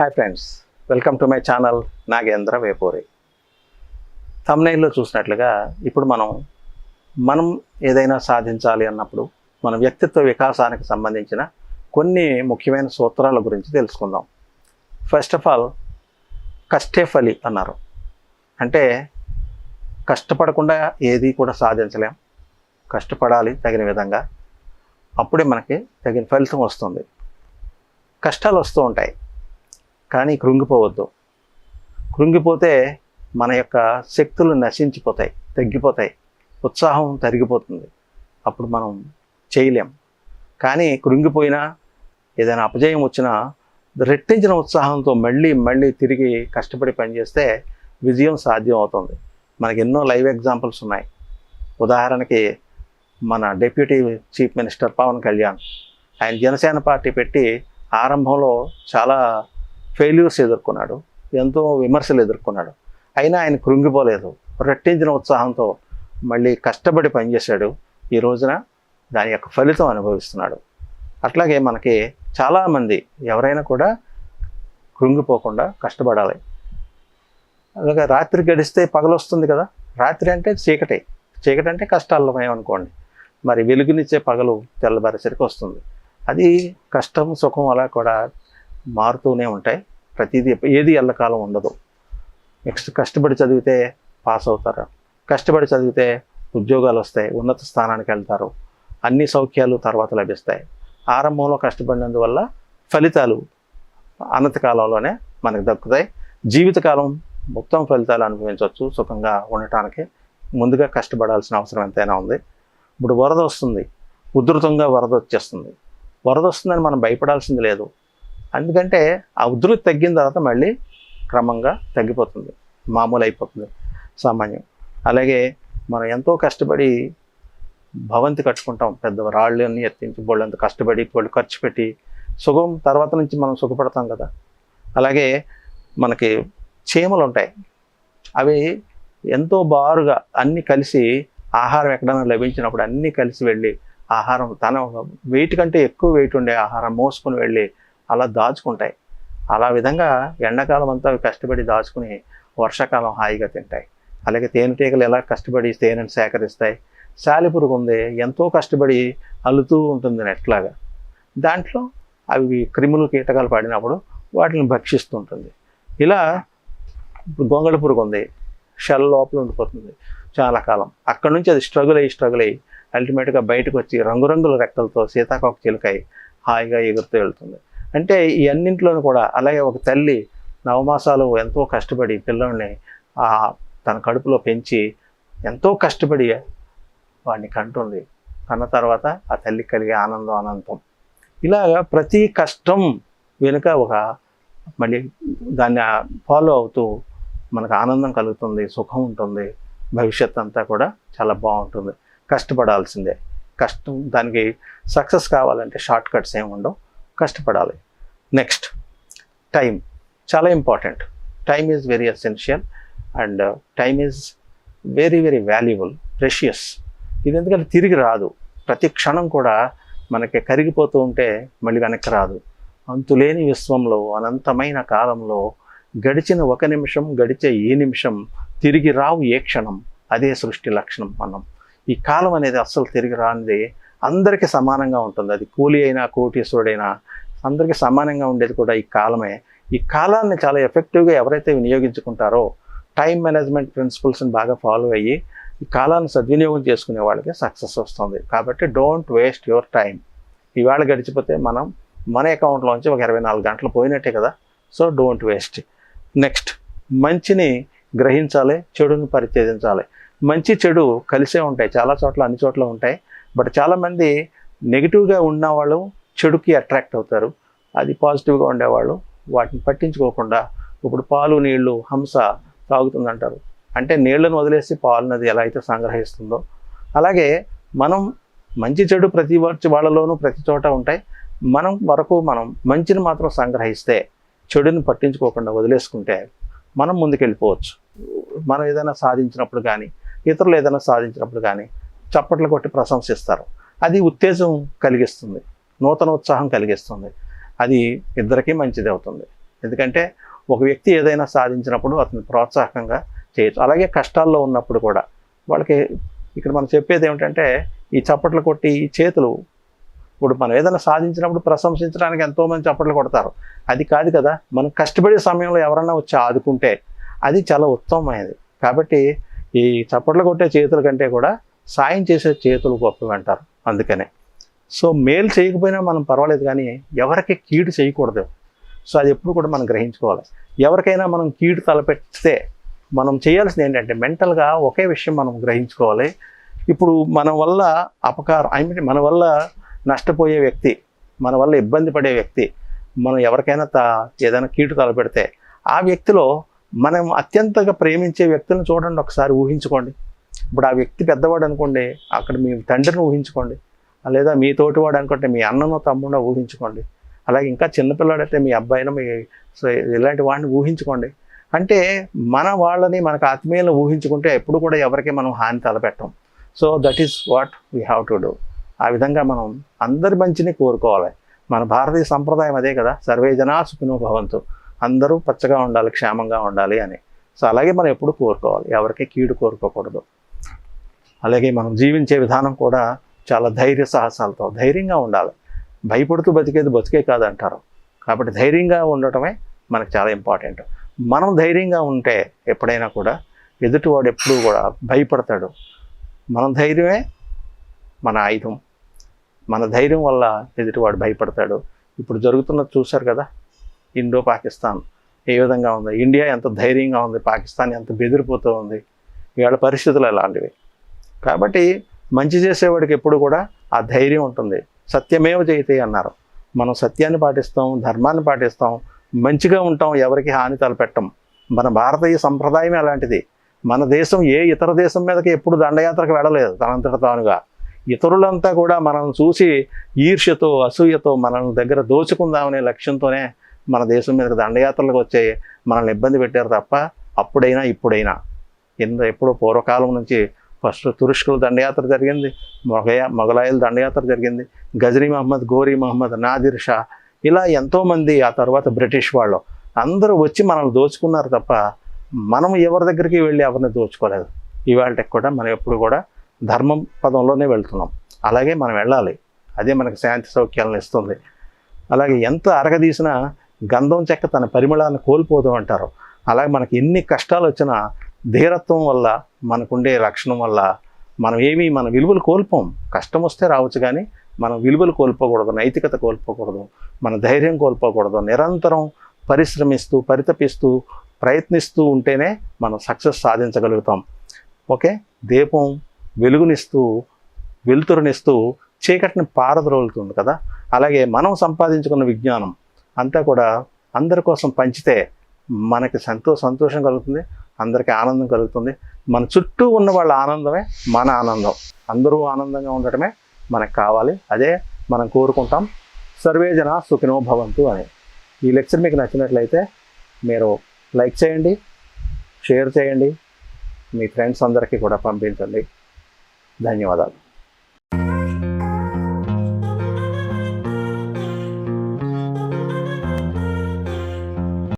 Hi friends welcome to my channel Nagendra Vepuri తమ్నైల్లో చూసినట్లుగా ఇప్పుడు మనం మనం ఏదైనా సాధించాలి అన్నప్పుడు మన వ్యక్తిత్వ వికాసానికి సంబంధించిన కొన్ని ముఖ్యమైన సూత్రాల గురించి తెలుసుకుందాం. ఫస్ట్ ఆఫ్ ఆల్ కష్టే ఫలి అన్నారు. అంటే కష్టపడకుండా ఏది కూడా సాధించలేం. కష్టపడాలి తగిన విధంగా. అప్పుడే మనకి తగిన ఫలితం వస్తుంది. కష్టాలు వస్తూ ఉంటాయి. కానీ కృంగిపోవద్దు. కృంగిపోతే మన యొక్క శక్తులు నశించిపోతాయి తగ్గిపోతాయి. ఉత్సాహం తరిగిపోతుంది. అప్పుడు మనం చేయలేం. కానీ కృంగిపోయినా ఏదైనా అపజయం వచ్చినా రెట్టించిన ఉత్సాహంతో మళ్ళీ మళ్ళీ తిరిగి కష్టపడి పనిచేస్తే విజయం సాధ్యం అవుతుంది మనకి ఎన్నో లైవ్ ఎగ్జాంపుల్స్ ఉన్నాయి. ఉదాహరణకి మన deputy chief minister Pawan Kalyan. ఆయన జనసేన పార్టీ పెట్టి ఆరంభంలో చాలా ఫెయిల్యూర్స్ ఎదుర్కొన్నాడు ఎంతో విమర్శలు ఎదుర్కొన్నాడు. అయినా ఆయన కృంగిపోలేదు. రెట్టించిన ఉత్సాహంతో మళ్ళీ కష్టపడి పనిచేశాడు. ఈ రోజున దాని యొక్క ఫలితం అనుభవిస్తున్నాడు. అట్లాగే మనకి చాలామంది ఎవరైనా కూడా కృంగిపోకుండా కష్టపడాలి. అలాగే రాత్రి గడిస్తే పగలొస్తుంది కదా. రాత్రి అంటే చీకటి. చీకటి అంటే కష్టాలమయం అనుకోండి. మరి వెలుగునిచ్చే పగలు తెల్లబారేసరికి వస్తుంది. అది కష్టం సుఖం అలా కూడా మారుతూనే ఉంటాయి. ప్రతిదీ ఏది ఎల్లకాలం ఉండదు. నెక్స్ట్ కష్టపడి చదివితే పాస్ అవుతారు. కష్టపడి చదివితే ఉద్యోగాలు వస్తాయి ఉన్నత స్థానానికి వెళ్తారు. అన్ని సౌఖ్యాలు తర్వాత లభిస్తాయి. ఆరంభంలో కష్టపడినందువల్ల ఫలితాలు అనంత కాలంలోనే మనకు దక్కుతాయి. జీవితకాలం మొత్తం ఫలితాలు అనుభవించవచ్చు సుఖంగా ఉండటానికి. ముందుగా కష్టపడాల్సిన అవసరం ఎంతైనా ఉంది. ఇప్పుడు వరద వస్తుంది. ఉధృతంగా వరద వచ్చేస్తుంది. వరద వస్తుందని మనం భయపడాల్సింది లేదు. ఎందుకంటే ఆ ఉధృతి తగ్గిన తర్వాత మళ్ళీ క్రమంగా తగ్గిపోతుంది. మామూలు అయిపోతుంది సామాన్యం. అలాగే మనం ఎంతో కష్టపడి భవంతి కట్టుకుంటాం. పెద్ద రాళ్ళని ఎత్తించి బోళ్ళంత కష్టపడి బోళ్ళు ఖర్చు పెట్టి సుఖం తర్వాత నుంచి మనం సుఖపడతాం కదా. అలాగే మనకి చీమలు ఉంటాయి అవి ఎంతో బారుగా అన్నీ కలిసి ఆహారం ఎక్కడైనా లభించినప్పుడు అన్నీ కలిసి వెళ్ళి ఆహారం తన వెయిట్ కంటే ఎక్కువ వెయిట్ ఉండే ఆహారం మోసుకొని వెళ్ళి అలా దాచుకుంటాయి. అలా విధంగా ఎండాకాలం అంతా అవి కష్టపడి దాచుకుని వర్షాకాలం హాయిగా తింటాయి. అలాగే తేనెటీగలు ఎలా కష్టపడి తేనెను సేకరిస్తాయి. సాలిపురుగు ఉంది ఎంతో కష్టపడి అల్లుతూ ఉంటుంది నెట్లాగా. దాంట్లో అవి క్రిములు కీటకాలు పడినప్పుడు వాటిని భక్షిస్తుంటుంది ఇలా గొంగళ పురుగు ఉంది షెల్ లోపల ఉండిపోతుంది చాలా కాలం. అక్కడ నుంచి అది స్ట్రగుల్ అయ్యి స్ట్రగుల్ అయ్యి అల్టిమేట్గా బయటకు వచ్చి రంగురంగుల రెక్కలతో సీతాకోక చిలుకై హాయిగా ఎగురుతూ వెళ్తుంది. అంటే ఈ అన్నింటిలోనూ కూడా అలాగే ఒక తల్లి నవమాసాలు ఎంతో కష్టపడి పిల్లల్ని ఆ తన కడుపులో పెంచి ఎంతో కష్టపడి వాడిని కంటుంది. కన్న తర్వాత ఆ తల్లి కలిగే ఆనందం అనంతం. ఇలాగా ప్రతి కష్టం వెనుక ఒక మళ్ళీ దాన్ని ఫాలో అవుతూ మనకు ఆనందం కలుగుతుంది సుఖం ఉంటుంది. భవిష్యత్ అంతా కూడా చాలా బాగుంటుంది. కష్టపడాల్సిందే. కష్టం దానికి సక్సెస్ కావాలంటే షార్ట్ కట్స్ ఏమి ఉండవు. కష్టపడాలి. నెక్స్ట్ టైం చాలా important time is very essential and time is very very valuable precious ఇది ఎందుకంటే తిరిగి రాదు. ప్రతి క్షణం కూడా మనకి కరిగిపోతూ ఉంటే మళ్ళీ వెనక్కి రాదు. అంతులేని విశ్వంలో అనంతమైన కాలంలో గడిచిన ఒక నిమిషం గడిచే ఏ నిమిషం తిరిగి రావు ఏ క్షణం. అదే సృష్టి లక్షణం మనం. ఈ కాలం అనేది అస్సలు తిరిగి రానిది అందరికీ సమానంగా ఉంటుంది. అది కూలి అయినా కోటీశ్వరుడైనా అందరికీ సమానంగా ఉండేది కూడా ఈ కాలమే. ఈ కాలాన్ని చాలా ఎఫెక్టివ్గా ఎవరైతే వినియోగించుకుంటారో టైం మేనేజ్మెంట్ ప్రిన్సిపల్స్ని బాగా ఫాలో అయ్యి ఈ కాలాన్ని సద్వినియోగం చేసుకునే వాళ్ళకి సక్సెస్ వస్తుంది. కాబట్టి డోంట్ వేస్ట్ యువర్ టైం ఇవాళ గడిచిపోతే మనం మన అకౌంట్లోంచి ఒక ఇరవై నాలుగు గంటలు పోయినట్టే కదా. So don't waste. నెక్స్ట్ మంచిని గ్రహించాలి చెడుని పరిచేదించాలి మంచి చెడు కలిసే ఉంటాయి. చాలా చోట్ల అన్ని చోట్ల ఉంటాయి. బట్ చాలామంది నెగిటివ్గా ఉన్నవాళ్ళు చెడుకి అట్రాక్ట్ అవుతారు. అది పాజిటివ్గా ఉండేవాళ్ళు వాటిని పట్టించుకోకుండా ఇప్పుడు పాలు నీళ్ళు హంస తాగుతుందంటారు. అంటే నీళ్ళను వదిలేసి పాలనది ఎలా అయితే సంగ్రహిస్తుందో. అలాగే మనం మంచి చెడు ప్రతి వచ్చి వాళ్ళలోనూ ప్రతి చోట ఉంటాయి. మనం వరకు మనం మంచిని మాత్రం సంగ్రహిస్తే చెడుని పట్టించుకోకుండా వదిలేసుకుంటే మనం ముందుకెళ్ళిపోవచ్చు. మనం ఏదైనా సాధించినప్పుడు కానీ ఇతరులు ఏదైనా సాధించినప్పుడు కానీ చప్పట్లు కొట్టి ప్రశంసిస్తారు. అది ఉత్తేజం కలిగిస్తుంది. నూతన ఉత్సాహం కలిగిస్తుంది. అది ఇద్దరికీ మంచిది అవుతుంది. ఎందుకంటే ఒక వ్యక్తి ఏదైనా సాధించినప్పుడు అతను ప్రోత్సాహకంగా చేయొచ్చు. అలాగే కష్టాల్లో ఉన్నప్పుడు కూడా వాళ్ళకి ఇక్కడ మనం చెప్పేది ఏమిటంటే ఈ చప్పట్లు కొట్టి ఈ చేతులు ఇప్పుడు మనం ఏదైనా సాధించినప్పుడు ప్రశంసించడానికి ఎంతోమంది చప్పట్లు కొడతారు. అది కాదు కదా మనం కష్టపడే సమయంలో ఎవరన్నా వచ్చి ఆదుకుంటే అది చాలా ఉత్తమమైనది. కాబట్టి ఈ చప్పట్లు కొట్టే చేతుల కంటే కూడా సాయం చేసే చేతులు గొప్పవి అంటారు అందుకనే. సో మేలు చేయకపోయినా మనం పర్వాలేదు కానీ ఎవరికి కీడు చేయకూడదు. సో అది ఎప్పుడు కూడా మనం గ్రహించుకోవాలి. ఎవరికైనా మనం కీడు తలపెడితే మనం చేయాల్సింది ఏంటంటే మెంటల్గా ఒకే విషయం మనం గ్రహించుకోవాలి. ఇప్పుడు మన వల్ల అపకారం ఐ మీన్ మన వల్ల నష్టపోయే వ్యక్తి మన వల్ల ఇబ్బంది పడే వ్యక్తి మనం ఎవరికైనా త ఏదైనా కీటు తలపెడితే ఆ వ్యక్తిలో మనం అత్యంతగా ప్రేమించే వ్యక్తులను చూడండి ఒకసారి ఊహించుకోండి. ఇప్పుడు ఆ వ్యక్తి పెద్దవాడు అనుకోండి అక్కడ మీ తండ్రిని ఊహించుకోండి. లేదా మీ తోటివాడు అనుకుంటే మీ అన్ననో తమ్ముడో ఊహించుకోండి. అలాగే ఇంకా చిన్నపిల్లాడైతే మీ అబ్బాయినో మీ సో ఇలాంటి వాడిని ఊహించుకోండి. అంటే మన వాళ్ళని మనకు ఆత్మీయులను ఊహించుకుంటే ఎప్పుడు కూడా ఎవరికి మనం హాని తలపెట్టం. So that is what we have to do ఆ విధంగా మనం అందరి మంచిని కోరుకోవాలి. మన భారతీయ సంప్రదాయం అదే కదా సర్వే జనా సుఖినో భవంతు. అందరూ పచ్చగా ఉండాలి క్షేమంగా ఉండాలి అని. సో అలాగే మనం ఎప్పుడు కోరుకోవాలి. ఎవరికి కీడు కోరుకోకూడదు. అలాగే మనం జీవించే విధానం కూడా చాలా ధైర్య సాహసాలతో ధైర్యంగా ఉండాలి. భయపడుతూ బతికేది బతికే కాదంటారు. కాబట్టి ధైర్యంగా ఉండటమే మనకు చాలా ఇంపార్టెంట్. మనం ధైర్యంగా ఉంటే ఎప్పుడైనా కూడా ఎదుటివాడు ఎప్పుడూ కూడా భయపడతాడు. మన ధైర్యమే మన ఆయుధం. మన ధైర్యం వల్ల ఎదుటివాడు భయపడతాడు. ఇప్పుడు జరుగుతున్నది చూశారు కదా? ఇండో పాకిస్తాన్. ఏ విధంగా ఉంది? ఇండియా ఎంత ధైర్యంగా ఉంది? పాకిస్తాన్ ఎంత బెదిరిపోతూ ఉంది? ఇవాళ పరిస్థితులు అలాంటివి కాబట్టి మంచి చేసేవాడికి ఎప్పుడు కూడా ఆ ధైర్యం ఉంటుంది. సత్యమేవ జయితే అన్నారు. మనం సత్యాన్ని పాటిస్తాం ధర్మాన్ని పాటిస్తాం మంచిగా ఉంటాం ఎవరికి హాని తలపెట్టం. మన భారతీయ సంప్రదాయం అలాంటిది. మన దేశం ఏ ఇతర దేశం మీదకి ఎప్పుడు దండయాత్రకు వెళ్ళలేదు తనంతట తానుగా. ఇతరులంతా కూడా మనల్ని చూసి ఈర్ష్యతో అసూయతో మనల్ని దగ్గర దోచుకుందామనే లక్ష్యంతోనే మన దేశం మీదకి దండయాత్రలకు వచ్చే మనల్ని ఇబ్బంది పెట్టారు తప్ప అప్పుడైనా ఇప్పుడైనా. ఎన్నో ఎప్పుడో పూర్వకాలం నుంచి ఫస్ట్ తురుష్కుల దండయాత్ర జరిగింది మొగయ మొగలాయిల దండయాత్ర జరిగింది గజనీ మహమ్మద్ గోరీ మహమ్మద్ నాదిర్ షా ఇలా ఎంతోమంది ఆ తర్వాత బ్రిటిష్ వాళ్ళు అందరూ వచ్చి మనల్ని దోచుకున్నారు తప్ప మనం ఎవరి దగ్గరికి వెళ్ళి ఎవరిని దోచుకోలేదు. ఇవాళకి కూడా మనం ఎప్పుడు కూడా ధర్మం పదంలోనే వెళ్తున్నాం. అలాగే మనం వెళ్ళాలి. అదే మనకు శాంతి సౌఖ్యాలను ఇస్తుంది. అలాగే ఎంత అరగదీసినా గంధం చెక్క తన పరిమళాన్ని కోల్పోదు అంటారు. అలాగే మనకి ఎన్ని కష్టాలు వచ్చినా ధీరత్వం వల్ల మనకుండే రక్షణ వల్ల మనం ఏమీ మన విలువలు కోల్పోం. కష్టం వస్తే రావచ్చు కానీ మనం విలువలు కోల్పోకూడదు నైతికత కోల్పోకూడదు మన ధైర్యం కోల్పోకూడదు. నిరంతరం పరిశ్రమిస్తూ పరితపిస్తూ ప్రయత్నిస్తూ ఉంటేనే మనం సక్సెస్ సాధించగలుగుతాం. ఓకే? దీపం వెలుగునిస్తూ వెలుతురునిస్తూ చీకటిని పారద్రోలుతుంది కదా? అలాగే మనం సంపాదించుకున్న విజ్ఞానం అంతా కూడా అందరి కోసం పంచితే మనకి సంతో సంతోషం కలుగుతుంది. అందరికీ ఆనందం కలుగుతుంది. మన చుట్టూ ఉన్న వాళ్ళ ఆనందమే మన ఆనందం. అందరూ ఆనందంగా ఉండటమే మనకు కావాలి. అదే మనం కోరుకుంటాం. సర్వే జన సుఖినో భవంతు అని. ఈ లెక్చర్ మీకు నచ్చినట్లయితే మీరు లైక్ చేయండి షేర్ చేయండి. మీ ఫ్రెండ్స్ అందరికీ కూడా పంపించండి. ధన్యవాదాలు.